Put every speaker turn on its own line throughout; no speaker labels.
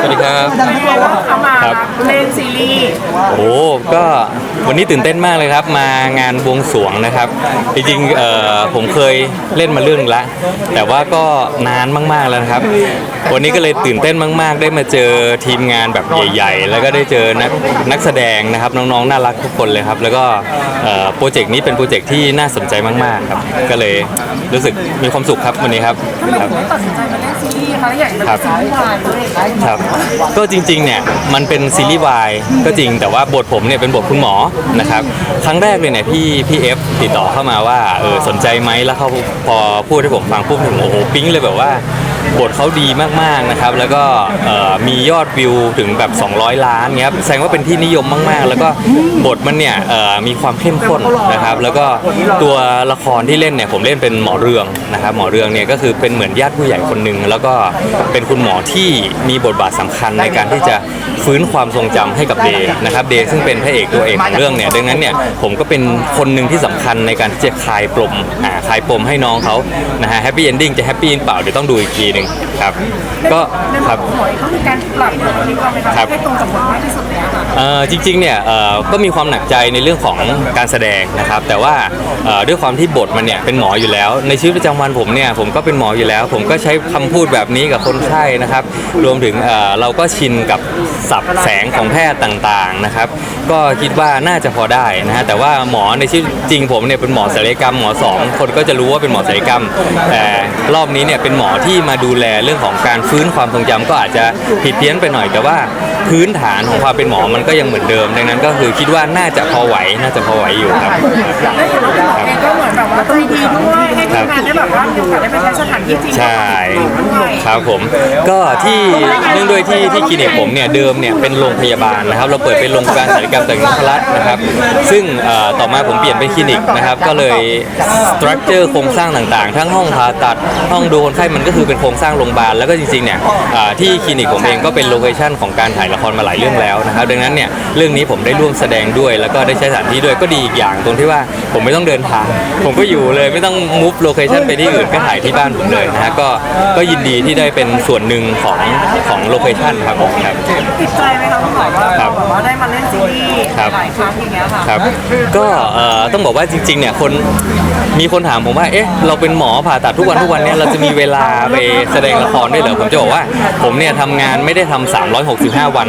สวัสดีครับ
เข้ามา
ครับ
เล่นซีรีส์
โอ้ก็วันนี้ตื่นเต้นมากเลยครับ มางานบวงสรวงนะครับ จริงๆเอ่อผมเคยเล่นมาเรื่องหนึงละ แต่ว่าก็นานมากๆแล้วนะครับ วันนี้ก็เลยตื่นเต้นมาก ๆ ได้มาเจอทีมงานแบบใหญ่ ๆ แล้วก็ได้เจอนักนักแสดงนะครับน้องๆน่ารักทุกคนเลยครับ แล้วก็เอ่อโปรเจกต์นี้เป็นโปรเจกต์ที่น่าสนใจมากๆครับ ก็เลยรู้สึกมีความสุขครับวันนี้ครับ
ทำไม
ครับ
ถึงตัดสินใจมาเล่นซีรีส์ คะแล้วอยากเป็น
ครับ
ซีรีส์วาย
ครับ ก็จริงๆ เนี่ยมันเป็นซีรีส์วายก็จริงแต่ว่าบทผมเนี่ยเป็นบทคุณหมอนะครับครั้งแรกเลยเนี่ยพี่พี่เอฟติดต่อเข้ามาว่าเออสนใจไหมแล้วเขาพอพูดให้ผมฟังปุ๊บผมโอ้โหปิ๊งเลยแบบว่า บทเขาดีมากๆนะครับ แล้วก็มียอดวิวถึงแบบ 200 ล้านเงี้ยครับแสดงว่าเป็นที่นิยมมากๆ แล้วก็บทมันเนี่ยมีความเข้มข้นนะครับ แล้วก็ตัวละครที่เล่นเนี่ยผมเล่นเป็นหมอเรืองนะครับ หมอเรืองเนี่ยก็คือเป็นเหมือนญาติผู้ใหญ่คนหนึ่งแล้วก็เป็นคุณหมอที่มีบทบาทสำคัญในการที่จะฟื้นความทรงจำให้กับเดย์นะครับเดย์ซึ่งเป็นพระเอกตัวเอกของเรื่องเนี่ยดังนั้นเนี่ยผมก็เป็นคนหนึ่งที่สำคัญในการที่จะคลายปมคลายปมให้น้องเขานะฮะแฮปปี้เอนดิ้งจะแฮปปี้เปล่าเดี๋ยวต้องดูอีกทีหนึ่งครับ ก็
ใน
ครับ
หมวยเขามีการปรับตัวนี้ว่าไหมคะ
ครับ
ให้ตรงกับบทมากที่สุดเลยอะค่ะ
เอ่อจริงๆเนี่ยเอ่อก็มีความหนักใจในเรื่องของการแสดงนะครับ แต่ว่าเอ่อด้วยความที่บทมันเนี่ยเป็นหมออยู่แล้ว ในชีวิตประจำวันผมเนี่ยผมก็เป็นหมออยู่แล้ว ผมก็ใช้คำพูดแบบนี้กับคนไข้นะครับ รวมถึงเอ่อเราก็ชินกับศัพท์แสงของแพทย์ต่างๆนะครับ ก็คิดว่าน่าจะพอได้นะฮะแต่ว่าหมอในชีวิตจริงผมเนี่ยเป็นหมอศัลยกรรมหมอสองคนก็จะรู้ว่าเป็นหมอศัลยกรรม แต่รอบนี้เนี่ยเป็นหมอที่มาดููแลเรื่องของการฟื้นความทรงจำก็อาจจะผิดเพี้ยนไปหน่อยแต่ว่าพื้นฐานของความเป็นหมอมันก็ยังเหมือนเดิม ดังนั้นก็คือคิดว่าน่าจะพอไหวน่าจะพอไหวอยู่ครับ
ได้เห็นว่าหมอเองก็เหมือนแบบว่าใจดีด้วย ให้ทีมงานได้แบบว่ามีโอกาสได้ไปใช้สถานที่จริง
ใช่
ด้วย
ครับผมก็ที่เนื่องด้วยที่ที่คลินิกผมเนี่ยเดิมเนี่ยเป็นโรงพยาบาลนะครับ เราเปิดเป็นโรงพยาบาลศัลยกรรมแต่งนพรัตน์นะครับ ซึ่งเอ่อต่อมาผมเปลี่ยนเป็นคลินิกนะครับ ก็เลยสตรัคเจอร์โครงสร้างต่างๆ ทั้งห้องผ่าตัดห้องดูคนไข้มันก็คือเป็นโครงสร้างโรงพยาบาลแล้วก็จริงๆเนี่ยอ่าที่คลินิกผมเองก็เป็นโลเคชั่นของการถ่ายละครมาหลายเรื่องแล้วนะครับ ดังนั้นเนี่ยเรื่องนี้ผมได้ร่วมแสดงด้วย แล้วก็ได้ใช้สถานที่ด้วยก็ดีอีกอย่างตรงที่ว่าผมไม่ต้องเดินทางผมก็อยู่เลยไม่ต้องมูฟโลเคชั่นไปที่อื่นก็ถ่ายที่บ้านผมเลยนะฮะก็ก็ยินดีที่ได้เป็นส่วนหนึ่งของของโลเคชั่นครับผมครับ
ติดใจไหมคะคุณหมอว่า
ครับ
แบบว่าได้มาเล่นซีรีส์
ครับ
หลายครั้งอย่างเงี้ยค่ะ
ครับก็เอ่อต้องบอกว่าจริงๆเนี่ยคนมีคนถามผมว่าเอ๊ะเราเป็นหมอผ่าตัดทุกวันทุกวันเนี่ยเราจะมีเวลาไปแสดงละครด้วยเหรอผมจะบอกว่าผมเนี่ยทำงานไม่ได้ทำ365 วัน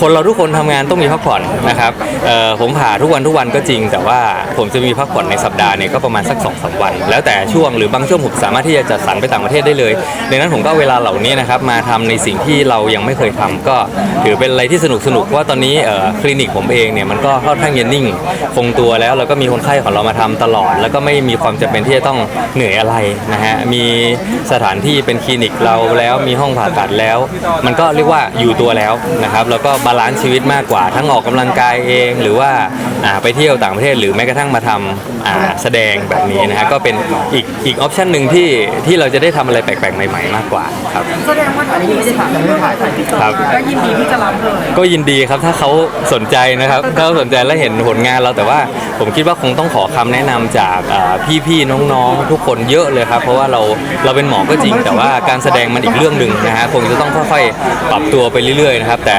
คนเราทุกคนทำงานต้องมีพักผ่อนนะครับเอ่อผมผ่าทุกวันทุกวันก็จริง แต่ว่าผมจะมีพักผ่อนในสัปดาห์เนี่ยก็ประมาณสัก2อสวัน แล้วแต่ช่วงหรือบางช่วงผมสามารถที่จะจัดสรรไปต่างประเทศได้เลยดังนั้นผมก็เวลาเหล่านี้นะครับมาทำในสิ่งที่เรายังไม่เคยทำก็ถือเป็นอะไรที่สนุกสนุกๆว่าตอนนี้คลินิกผมเองเนี่ยมันก็ค่อนข้างจะนิ่งคงตัวแล้วแล้วก็มีคนไข้ของเรามาทำตลอด แล้วก็ไม่มีความจำเป็นที่จะต้องเหนื่อยอะไรนะฮะมีสถานที่เป็นคลินิกเราแล้วมีห้องผ่าตัดแล้ว มันก็เรียกว่าอยู่ตัวแล้วนะครับแล้วก็บาลานซ์ชีวิตมากกว่าทั้งออกกำลังกายเอง หรือว่าอ่าไปเที่ยวต่างประเทศหรือแม้กระทั่งมาทำ อ่าแสดงแบบนี้นะฮะก็เป็นอีกอีกออปชันหนึ่งที่ที่เราจะได้ทำอะไรแปลกๆ ใหม่ๆ มากกว่าครับ
แสดงว่าถ้ามีสถานที่ถ่ายที่ต่อ
ครับ
ก็ยินดีที่จะรับเลย
ก็ยินดีครับถ้าเขาสนใจนะครับถ้าเขาสนใจและเห็นผลงานเราแต่ว่าผมคิดว่าคงต้องขอคำแนะนำจากอ่าพี่ๆน้องๆ ทุกคนเยอะเลยครับ เพราะว่าเราเราเป็นหมอก็จริง แต่ว่าการแสดงมันอีกเรื่องหนึ่งนะฮะคงจะต้องค่อยๆปรับตัวไปเรื่อยๆนะครับแต่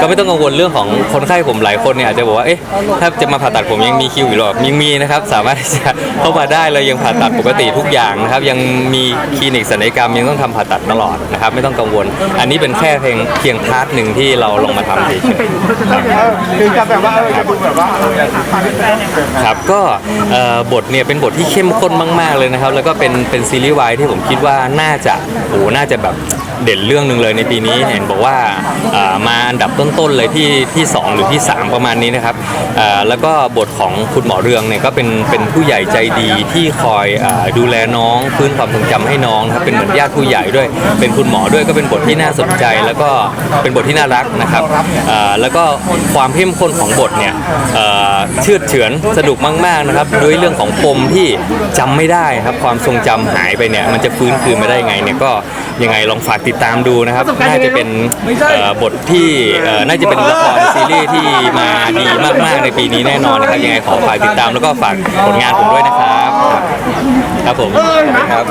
ก็ไม่ต้องกังวลเรื่องของคนไข้ผมหลายคนเนี่ยอาจจะบอกว่าเอ๊ะถ้าจะมาผ่าตัดผมยังมีคิวอยู่หรอยังมีนะครับสามารถที่จะเข้ามาได้เลยยังผ่าตัดปกติทุกอย่างนะครับ ยังมีคลินิกศัลยกรรมยังต้องทำผ่าตัดตลอดนะครับ ไม่ต้องกังวล อันนี้เป็นแค่เพียงเพียงพาร์ทหนึ่งที่เราลงมาทำเฉยๆ
คือจะแบบว่าเออจะดูแบบว่าเออ
ครับก็เอ่อบทเนี่ยเป็นบทที่เข้มข้นมาก ๆเลยนะครับ แล้วก็เป็นเป็นซีรีส์วายที่ผมคิดว่าน่าจะโอ้น่าจะแบบ เด่นเรื่องหนึ่งเลยในปีนี้เห็นบอกว่ามาอันดับต้นๆเลยที่ที่2หรือที่ 3 ประมาณนี้นะครับแล้วก็บทของคุณหมอเรืองเนี่ยก็เป็นเป็นผู้ใหญ่ใจดีที่คอยอดูแลน้องฟื้นความทรงจำให้น้องครับเป็นเหมือนญาติผู้ใหญ่ด้วย เป็นคุณหมอด้วยก็เป็นบทที่น่าสนใจ แล้วก็เป็นบทที่น่ารักนะครับแล้วก็ความเข้มข้นของบทเนี่ยเชื่อดเฉือนสนุกมากๆนะครับด้วยเรื่องของปมที่จำไม่ได้ครับความทรงจำหายไปเนี่ยมันจะฟื้นคืนมาได้ไงเนี่ยก็ยังไงลองฝากติดดตามดูนะครับน่าจะเป็นเอ่อบทที่เอ่อน่าจะเป็นละครซีรีส์ที่มาดีมากๆในปีนี้แน่นอนนะครับยังไงขอฝากติดตามแล้วก็ฝากผลงานผมด้วยนะครับ ครับผมครับ